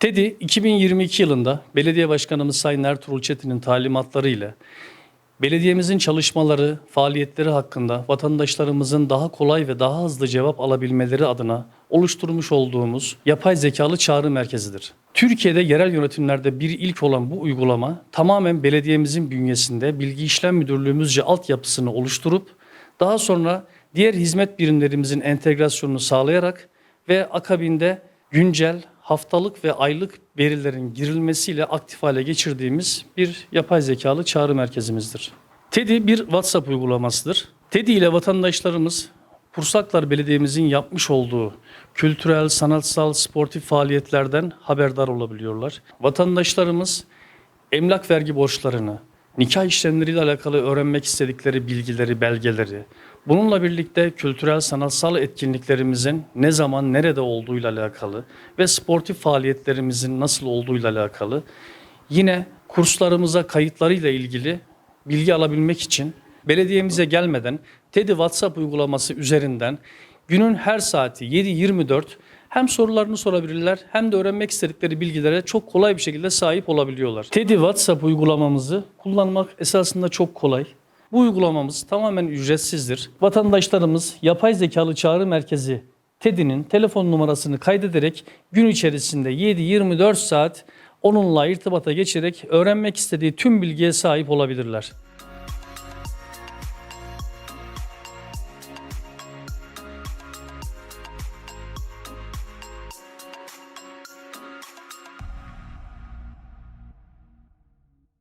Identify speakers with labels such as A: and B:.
A: TED'i 2022 yılında belediye başkanımız Sayın Ertuğrul Çetin'in talimatlarıyla belediyemizin çalışmaları, faaliyetleri hakkında vatandaşlarımızın daha kolay ve daha hızlı cevap alabilmeleri adına oluşturmuş olduğumuz yapay zekalı çağrı merkezidir. Türkiye'de yerel yönetimlerde bir ilk olan bu uygulama tamamen belediyemizin bünyesinde bilgi işlem müdürlüğümüzce altyapısını oluşturup daha sonra diğer hizmet birimlerimizin entegrasyonunu sağlayarak ve akabinde güncel, haftalık ve aylık verilerin girilmesiyle aktif hale geçirdiğimiz bir yapay zekalı çağrı merkezimizdir. TEDI bir WhatsApp uygulamasıdır. TEDI ile vatandaşlarımız Pursaklar Belediye'mizin yapmış olduğu kültürel, sanatsal, sportif faaliyetlerden haberdar olabiliyorlar. Vatandaşlarımız emlak vergi borçlarını, nikah işlemleriyle alakalı öğrenmek istedikleri bilgileri, belgeleri, bununla birlikte kültürel, sanatsal etkinliklerimizin ne zaman, nerede olduğuyla alakalı ve sportif faaliyetlerimizin nasıl olduğuyla alakalı, yine kurslarımıza kayıtlarıyla ilgili bilgi alabilmek için belediyemize gelmeden TEDI WhatsApp uygulaması üzerinden günün her saati 7-24 hem sorularını sorabilirler hem de öğrenmek istedikleri bilgilere çok kolay bir şekilde sahip olabiliyorlar. TEDI WhatsApp uygulamamızı kullanmak esasında çok kolay. Bu uygulamamız tamamen ücretsizdir. Vatandaşlarımız yapay zekalı çağrı merkezi TED'inin telefon numarasını kaydederek gün içerisinde 7-24 saat onunla irtibata geçerek öğrenmek istediği tüm bilgiye sahip olabilirler.